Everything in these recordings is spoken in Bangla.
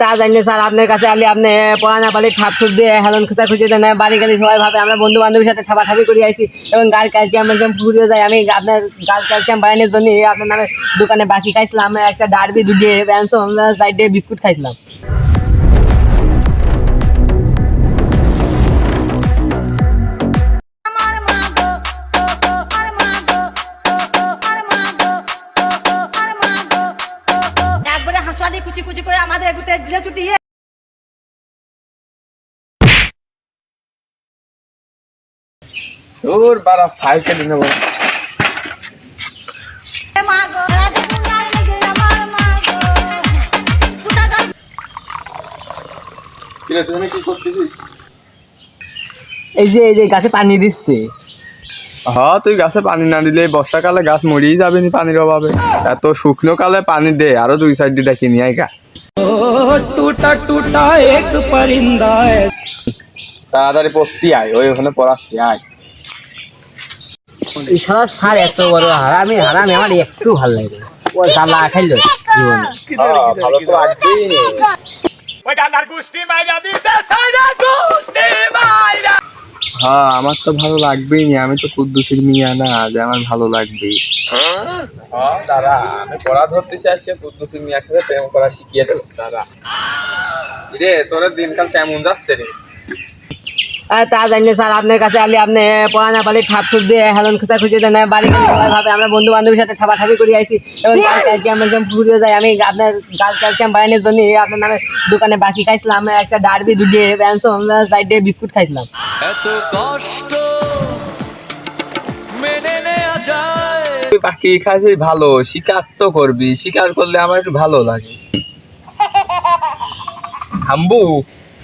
তা জানি স্যার, আপনার কাছে আলি, আপনি পড়ানা পালি, ঠাপ ঠুপ দিয়ে হেলন খোঁচা খুঁজে দেন। বাড়ি গেলে সবাই ভাবে, আমরা বন্ধু বান্ধবের সাথে ঠাপাঠাপি করে আইছি। এবং গাল ক্যালসিয়াম একদম ফুরিয়ে যায়। আমি আপনার গাল ক্যালসিয়াম বাড়ানোর জন্য আপনার নামে দোকানে বাকি খাইছিলাম। একটা ডারবি দুটিয়ে সাইড সাইডে বিস্কুট খাইছিলাম। হাসপাতালে কুচি কুচি করে আমাদের এগুতে দিলে ছুটিয়ে তোর বারা সাইকেল নেব। এই যে এই যে গাছে পানি দিচ্ছে। হ্যাঁ তুই গাছে পানি না দিলে বর্ষাকালে গাছ মরিয়ে যাবে নি পানির অভাবে। এত শুকনো কালে পানি দে আরও দুই সাইড দুটা কিনি আই গাছ টুটা টুটা এক পরিন্দা তাড়াতাড়ি পড়তি আয় ওই ওখানে পড়াচ্ছি আয়। ইশারা স্যার এত বড় হারামি হারামি আমার একটু ভালো লাগে ও ভালো তো লাগবেই। ওই ডান্ডার গুষ্টি মাইরা দিছে সাইডা গুষ্টি হ্যাঁ আমার তো ভালো লাগবেই নি। আমি তো কুদ্দুসির মিয়া না, যে আমার ভালো লাগবেই। হ্যাঁ দাদা, আমি পড়া ধরতেছি আজকে কুদ্দুসির মিয়া খেলে প্রেম করা শিখিয়ে দেবো, দাদা। রে তোর দিনকাল কেমন যাচ্ছে রে? তা জানি স্যার আপনার কাছে আলি আপনি পড়ানা পালি ঠাপ ঠুপ দিয়ে হেলন খোঁচা খুঁজে দেন বাড়ি ভাবে আমরা বন্ধু বান্ধবের সাথে ঠাপাঠাপি করে আইছি। এবং ক্যালসিয়াম একদম ফুরিয়ে যায় আমি আপনার গার ক্যালসিয়াম বাড়ানোর জন্য আপনার নামে দোকানে বাকি খাইছিলাম একটা ডারবি দুটিয়ে ব্যানসন সাইডে বিস্কুট খাইছিলাম। এত কষ্ট মেনে নেওয়া যায়। তুই পাখি খাইছিস ভালো শিকার তো করবি শিকার করলে আমার একটু ভালো লাগে। হাম্বু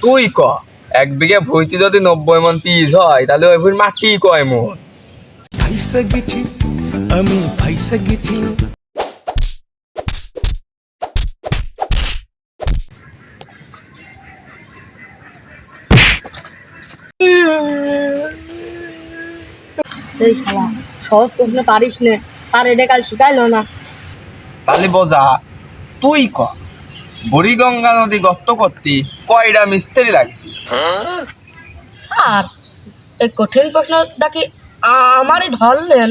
তুই ক? এক বিঘা ভইতে যদি নব্বই মন পিস হয় তাহলে ওই ভুঁড়ি মাটি কয় মন ফাইসা গেছি আমি ফাইসা গেছি এই শালা সহজ প্রশ্ন পারিস নে। স্যার এটা কাল শিখাইলো না। তাহলে বোঝা তুই ক? বুড়িগঙ্গা নদী গর্ত করতি কয়টা মিস্ত্রি লাগছে স্যার এই কঠিন প্রশ্নটা কি আমারই ধরলেন?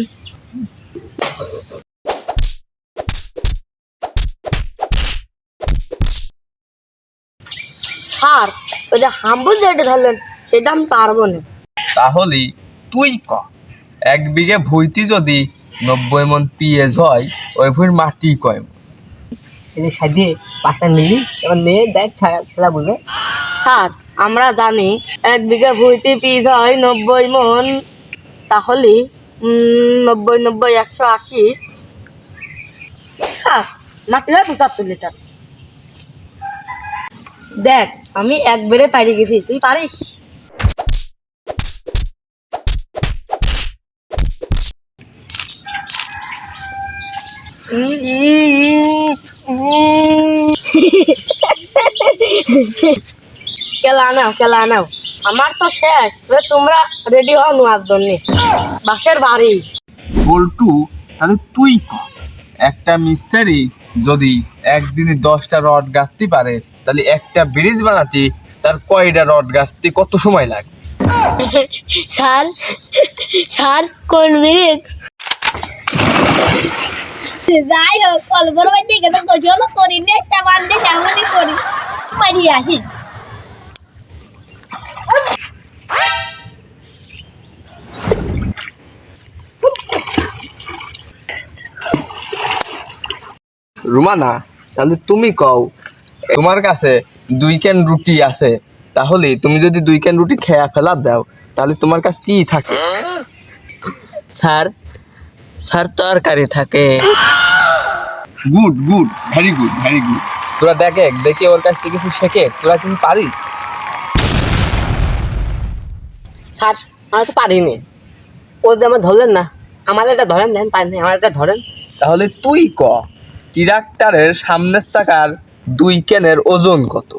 স্যার ওই যে হাম্বুল যেটা ধরলেন সেটা আমি পারব না। তাহলে তুই ক? এক বিঘে ভুইতি যদি নব্বই মন পিএস হয় ওই ভুঁড়ি মাটি কয় সাজিয়ে নিলি এবার নিয়ে দেখ, ছেলা স্যার, আমরা জানি এক বিঘা ভুঁইতে পিস হয় নব্বই মন। তাহলে নব্বই নব্বই, একশো আশি। স্যার, মাটি হয় পঁচাত্তর লিটার। দেখ, আমি একবারে পারি গেছি, তুই পারিস? কেলা নাও কেলা নাও আমার তো শেষ এবার তোমরা রেডি হও নোয়ার জন্য। বাসের বাড়ি। বল্টু তাহলে তুই একটা মিস্ত্রি যদি একদিনে দশটা রড গাঁথতে পারে তাহলে একটা ব্রিজ বানাতে তার কয়টা রড গাঁথতে কত সময় লাগে? স্যার স্যার কোন মিনিট যাই হোক কল্পনা বাই দিকে তো কোচিও করি নে একটা বান্ধে তেমনই করি বাড়ি আসি রুমানা, তাহলে তুমি কও, তোমার কাছে দুই ক্যান রুটি আছে, তাহলে তুমি যদি দুই ক্যান রুটি খেয়া ফেলা দাও, তাহলে তোমার কাছে কি থাকে? স্যার স্যার তরকারি থাকে। Good good very good very good তোরা দেখে দেখে ওর কাছ থেকে কিছু শেখে তোরা কিন্তু পারিস। স্যার আমরা তো পারিনি। ও যে আমার ধরলেন না আমার এটা ধরেন দেন পারিনি আমার এটা ধরেন। তাহলে তুই ক ট্রাক্টরের সামনের চাকার দুই কেনের ওজন কত?